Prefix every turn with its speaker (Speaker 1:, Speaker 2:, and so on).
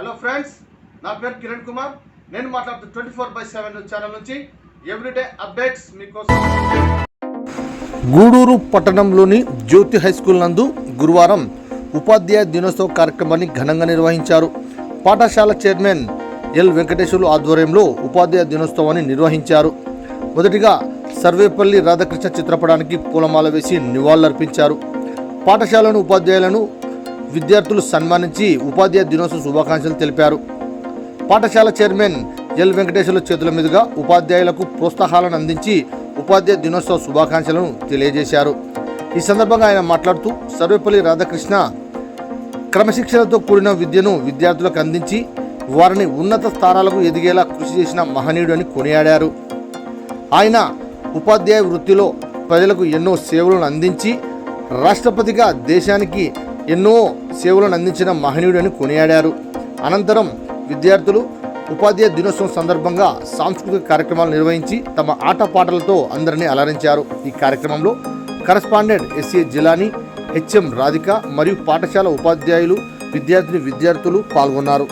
Speaker 1: Hello friends నా పేరు కిరణ్ కుమార్. నేను మాట్లాడుతూ twenty four by seven channel నుంచి ఎవ్రీడే అప్డేట్స్ మీకోసం.
Speaker 2: గూడూరు పట్టణంలోని జ్యోతి హై స్కూల్ నందు గురువారం ఉపాధ్యాయ దినోత్సవ కార్యక్రమాన్ని ఘనంగా నిర్వహించారు. పాఠశాల చైర్మన్ ఎల్ వెంకటేశ్వర్లు ఆధ్వర్యంలో ఉపాధ్యాయ దినోత్సవాన్ని నిర్వహించారు. మొదటిగా సర్వేపల్లి రాధాకృష్ణ చిత్రపటానికి పూలమాల వేసి నివాళులర్పించారు. పాఠశాలను ఉపాధ్యాయులను విద్యార్థులు సన్మానించి ఉపాధ్యాయ దినోత్సవ శుభాకాంక్షలు తెలిపారు. పాఠశాల చైర్మన్ ఎల్ వెంకటేశ్వర్ల చేతుల మీదుగా ఉపాధ్యాయులకు ప్రోత్సాహాలను అందించి ఉపాధ్యాయ దినోత్సవ శుభాకాంక్షలను తెలియజేశారు. ఈ సందర్భంగా ఆయన మాట్లాడుతూ సర్వేపల్లి రాధాకృష్ణ క్రమశిక్షణతో కూడిన విద్యను విద్యార్థులకు అందించి వారిని ఉన్నత స్థానాలకు ఎదిగేలా కృషి చేసిన మహనీయుడు అని కొనియాడారు. ఆయన ఉపాధ్యాయ వృత్తిలో ప్రజలకు ఎన్నో సేవలను అందించి రాష్ట్రపతిగా దేశానికి ఎన్నో సేవలను అందించిన మహనీయుడని అని కొనియాడారు. అనంతరం విద్యార్థులు ఉపాధ్యాయ దినోత్సవం సందర్భంగా సాంస్కృతిక కార్యక్రమాలు నిర్వహించి తమ ఆటపాటలతో అందరినీ అలరించారు. ఈ కార్యక్రమంలో correspondent S A Jilani H M Radhika మరియు పాఠశాల ఉపాధ్యాయులు విద్యార్థిని విద్యార్థులు పాల్గొన్నారు.